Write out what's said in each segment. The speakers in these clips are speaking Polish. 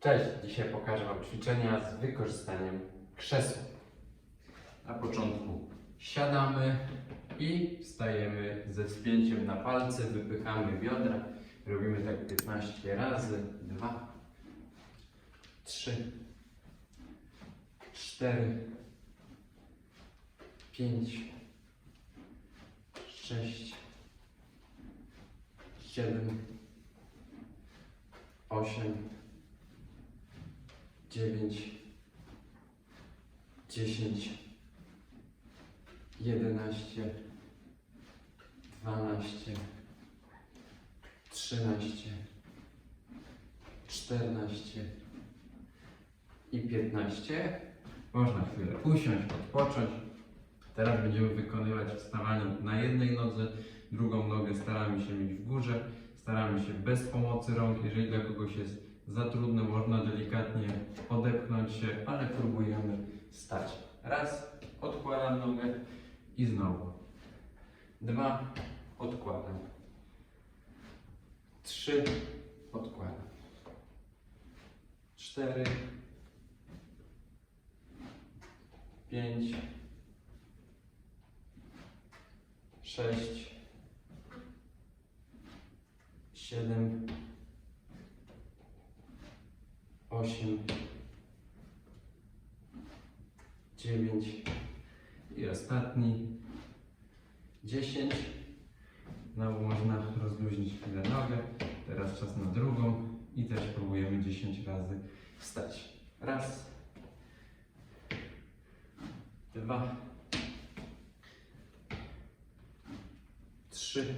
Cześć, dzisiaj pokażę Wam ćwiczenia z wykorzystaniem krzesła. Na początku siadamy i wstajemy ze wspięciem na palce, wypychamy biodra. Robimy tak 15 razy. 2, 3, 4, 5, 6, 7, 8, 9, 10, 11, 12, 13, 14 i 15. Można chwilę usiąść, odpocząć. Teraz będziemy wykonywać wstawanie na jednej nodze, drugą nogę staramy się mieć w górze, staramy się bez pomocy rąk. Jeżeli dla kogoś jest za trudno, można delikatnie odepchnąć się, ale próbujemy stać. Raz, odkładam nogę i znowu. Dwa, odkładam. Trzy, odkładam. Cztery, pięć, sześć, siedem, osiem, dziewięć i ostatni dziesięć. Znowu można rozluźnić chwilę nogę. Teraz czas na drugą i też próbujemy 10 razy wstać. Raz, dwa, trzy,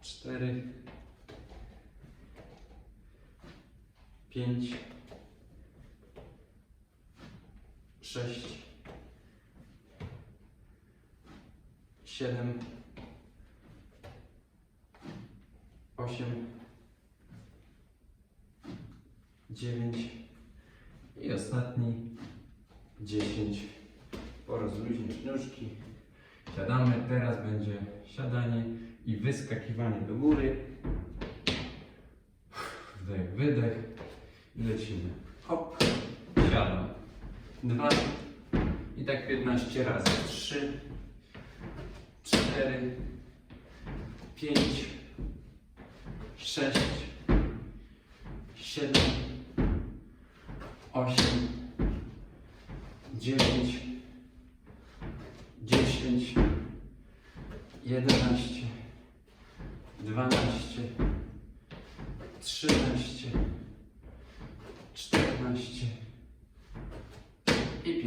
cztery, pięć, sześć, siedem, osiem, dziewięć i ostatni dziesięć. Porozluźnić nóżki. Siadamy. Teraz będzie siadanie i wyskakiwanie do góry. Wdech, wydech lecimy. Hop, siadam. Dwa. I tak 15 razy. Trzy, cztery, pięć, sześć, siedem, osiem, dziewięć, dziesięć, jedenaście, dwanaście, trzynaście,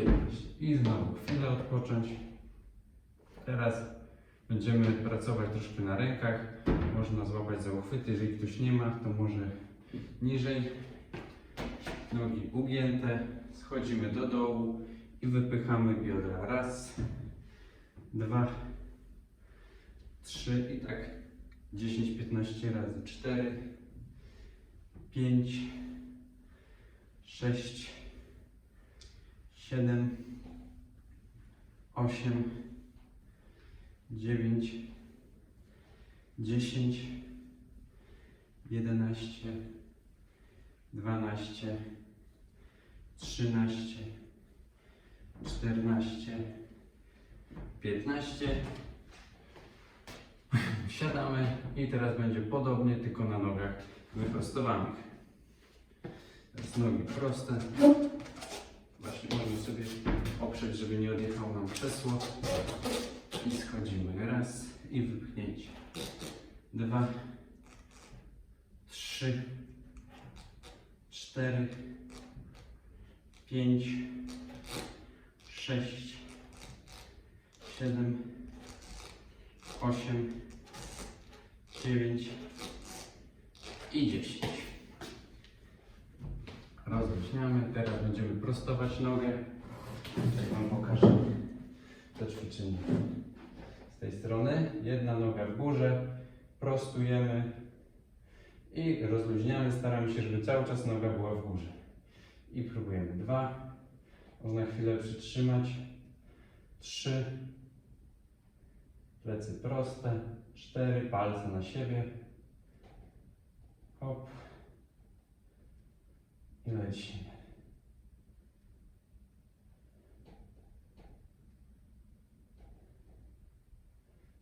15. I znowu chwilę odpocząć. Teraz będziemy pracować troszkę na rękach. Można złapać za uchwyty. Jeżeli ktoś nie ma, to może niżej. Nogi ugięte. Schodzimy do dołu i wypychamy biodra. Raz, dwa, trzy i tak 10-15 razy. Cztery, pięć, sześć siedem, osiem, dziewięć, dziesięć, jedenaście, dwanaście, trzynaście, czternaście, piętnaście. Siadamy i teraz będzie podobnie, tylko na nogach wyprostowanych. Teraz nogi proste. Sobie oprzeć, żeby nie odjechało nam krzesło. I schodzimy. Raz i wypchnięcie. Dwa, trzy, cztery, pięć, sześć, siedem, osiem, dziewięć i dziesięć. Rozluźniamy. Teraz będziemy prostować nogę. Jak Wam pokażę to ćwiczenie. Z tej strony jedna noga w górze, prostujemy i rozluźniamy. Staramy się, żeby cały czas noga była w górze. I próbujemy. Dwa. Można chwilę przytrzymać. Trzy. Plecy proste. Cztery. Palce na siebie. Hop. Lecimy.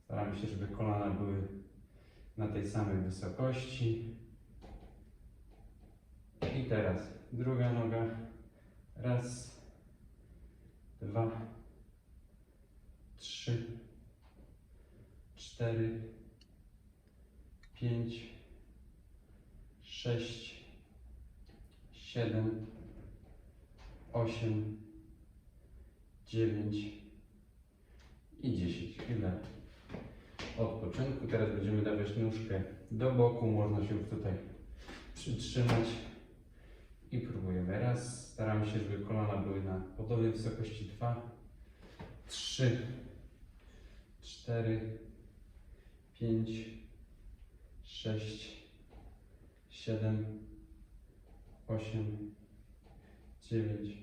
Staramy się, żeby kolana były na tej samej wysokości. I teraz druga noga. Raz, dwa, trzy, cztery, pięć, sześć, siedem, osiem, dziewięć i dziesięć. Chwilę odpoczynku. Teraz będziemy dawać nóżkę do boku. Można się już tutaj przytrzymać. I próbujemy. Raz. Staramy się, żeby kolana były na podobnej wysokości. Dwa, trzy, cztery, pięć, sześć, siedem, osiem, dziewięć,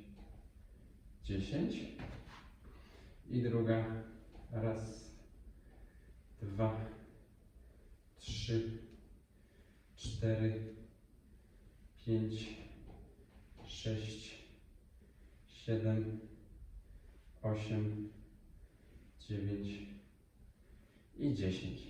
dziesięć. I druga. Raz, dwa, trzy, cztery, pięć, sześć, siedem, osiem, dziewięć i dziesięć.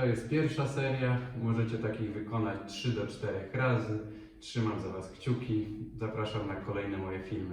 To jest pierwsza seria. Możecie takich wykonać 3 do 4 razy. Trzymam za Was kciuki. Zapraszam na kolejne moje filmy.